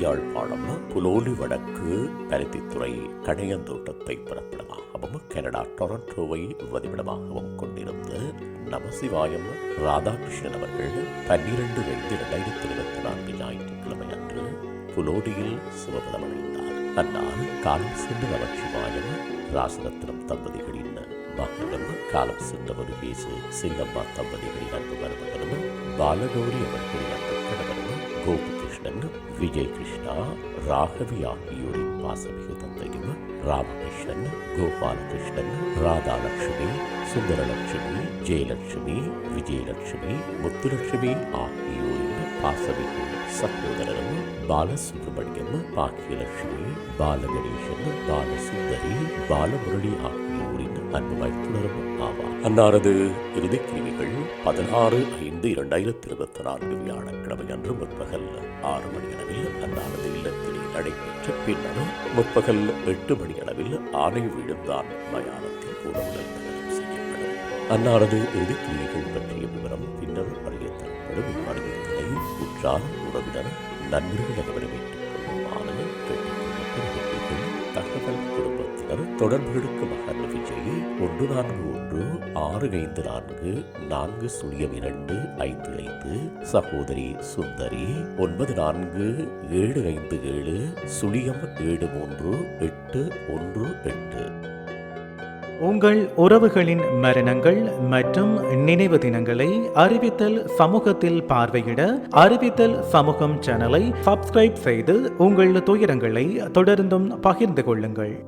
யாழ்ப்பாணம் புலோலி வடக்கு பருத்தித்துறை கடையந்தோட்டத்தை பிறப்பிடமாகவும் கனடா டொரண்டோவை வதிவிடமாகவும் கொண்டிருந்த நமசிவாயம் ராதாகிருஷ்ணன் அவர்கள் பன்னிரண்டு ஐந்து இரண்டாயிரத்தி இருபத்தி நான்கு ஞாயிற்றுக்கிழமை அன்று புலோடியில் சிவபதமடைந்தார் அந்நாள் காலம் சென்ற நமச்சிவாயம் ராசரத்னம் தம்பதிகளின் மகனும் காலம் சென்ற பேசு சிங்கம்மா தம்பதிகளின் அன்பு மருமகனும் பாலகௌரி அவர்களின் அன்பு கணவனும் கோபு விஜய் கிருஷ்ணா ராகவி ஆகியோரின் பாசமிகு தந்தையும் ராமகிருஷ்ணன் கோபாலகிருஷ்ணன் ராதாலட்சுமி சுந்தரலட்சுமி ஜெயலட்சுமி விஜயலட்சுமி முத்துலட்சுமி ஆகியோரின் பாசமிகு சகோதரரும் பாலசுப்ரமணியம் பாக்கியலட்சுமி பாலகணேசன் பாலசுந்தரி பாலமுரளி ஆகியோரின் அன்பு மைத்துனரும் ஆவார். அன்னாரது இறுதிக் கிருமிகள் பதினாறு ஐந்து இரண்டாயிரத்தி இருபத்தி நான்கு வியாழக்கிழமை அன்று முற்பகல் ஆறு மணி அளவில் அன்னாரது இல்லத்தில் நடைபெற்ற பின்னர் முற்பகல் எட்டு மணி அளவில் ஆணை விழுந்தான் மயானத்தில் கூட செய்யப்படும். அன்னாரது இறுதிக் கிருமிகள் பற்றிய விவரம் பின்னர் அறிய தரப்படும். இம்மறிவித்தலை உற்றார் உறவினர் நண்பர்கள் அனைவரும் ஏற்றுக்கொள்ளுமாறு தகவல் குடும்பத்தினர் தொடர்புகளுக்கு மகன் விஜய் ஒன்று நான்கு ஒன்று ஆறு ஐந்து நான்கு நான்கு சுழியம் இரண்டு ஐந்து ஐந்து சகோதரி சுந்தரி ஒன்பது நான்கு ஏழு ஐந்து ஏழு சுழியம் ஏழு மூன்று எட்டு ஒன்று எட்டு. உங்கள் உறவுகளின் மரணங்கள் மற்றும் நினைவு தினங்களை அறிவித்தல் சமூகத்தில் பார்வையிட அறிவித்தல் சமூகம் சேனலை சப்ஸ்கிரைப் செய்து உங்கள் துயரங்களை தொடர்ந்தும் பகிர்ந்து கொள்ளுங்கள்.